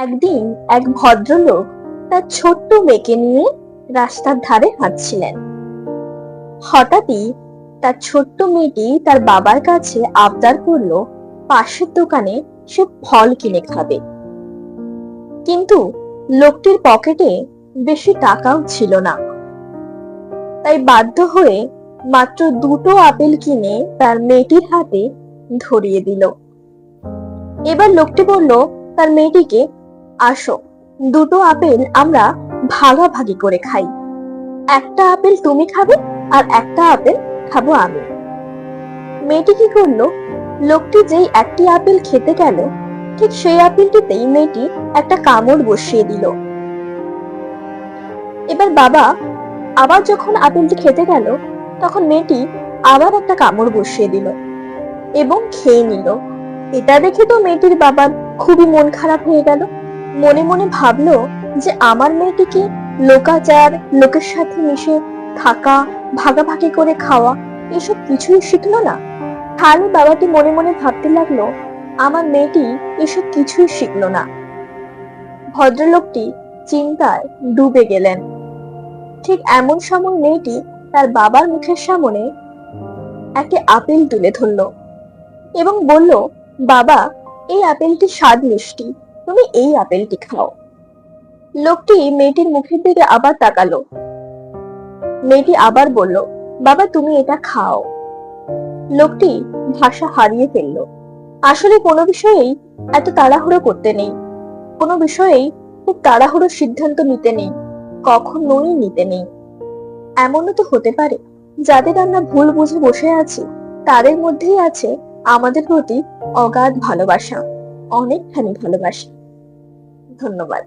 একদিন এক ভদ্রলোক তার ছোট্ট মেয়েকে নিয়ে রাস্তার ধারে হাঁটছিলেন। হঠাৎই তার ছোট্ট মেয়েটি তার বাবার কাছে আবদার করল, পাশের দোকানে সে ফল কিনে খাবে। কিন্তু লোকটির পকেটে বেশি টাকাও ছিল না। তাই বাধ্য হয়ে মাত্র দুটো আপেল কিনে তার মেয়েটির হাতে ধরিয়ে দিল। এবার লোকটি বলল, তার মেয়েটিকে আসো। দুটো আপেল আমরা ভাগাভাগি করে খাই। একটা আপেল তুমি খাবে আর একটা আপেল খাব আমি। মেয়েটি কি করল? লোকটি যেই একটি আপেল খেতে গেল, ঠিক সেই আপেলটিতেই মেয়েটি একটা কামড় বসিয়ে দিল। এবার বাবা আবার যখন আপেলটি খেতে গেল, তখন মেয়েটি আবার একটা কামড় বসিয়ে দিল এবং খেয়ে নিল। এটা দেখে তো মেয়েটির বাবার খুবই মন খারাপ হয়ে গেল। মনে মনে ভাবলো যে আমার মেয়েটিকে লোকাচার, লোকের সাথে মিশে থাকা, ভাগাভাগি করে খাওয়া, এসব কিছুই শিখলো না। তাহলে বাবাটি মনে মনে ভাবতে লাগল, আমার মেয়েটি এসব কিছুই শিখলো না। ভদ্রলোকটি চিন্তায় ডুবে গেলেন। ঠিক এমন সময় মেয়েটি তার বাবার মুখের সামনে একটি আপেল তুলে ধরলো এবং বলল, বাবা, এই আপেলটি স্বাদ মিষ্টি। তুমি এই আপেলটি খাও। লোকটি মেয়েটির মুখের দিকে আবার তাকালো। মেয়েটি আবার বলল, বাবা, তুমি এটা খাও। লোকটি ভাষা হারিয়ে ফেলল। আসলে কোনো বিষয়েই এত তাড়াহুড়ো করতে নেই। কোনো বিষয়েই খুব তাড়াহুড়ো সিদ্ধান্ত নিতে নেই, কখনোই নিতে নেই। এমনও তো হতে পারে, যাদের আমরা ভুল বুঝে বসে আছি, তাদের মধ্যেই আছে আমাদের প্রতি অগাধ ভালোবাসা, অনেকখানি ভালোবাসা। ধন্যবাদ।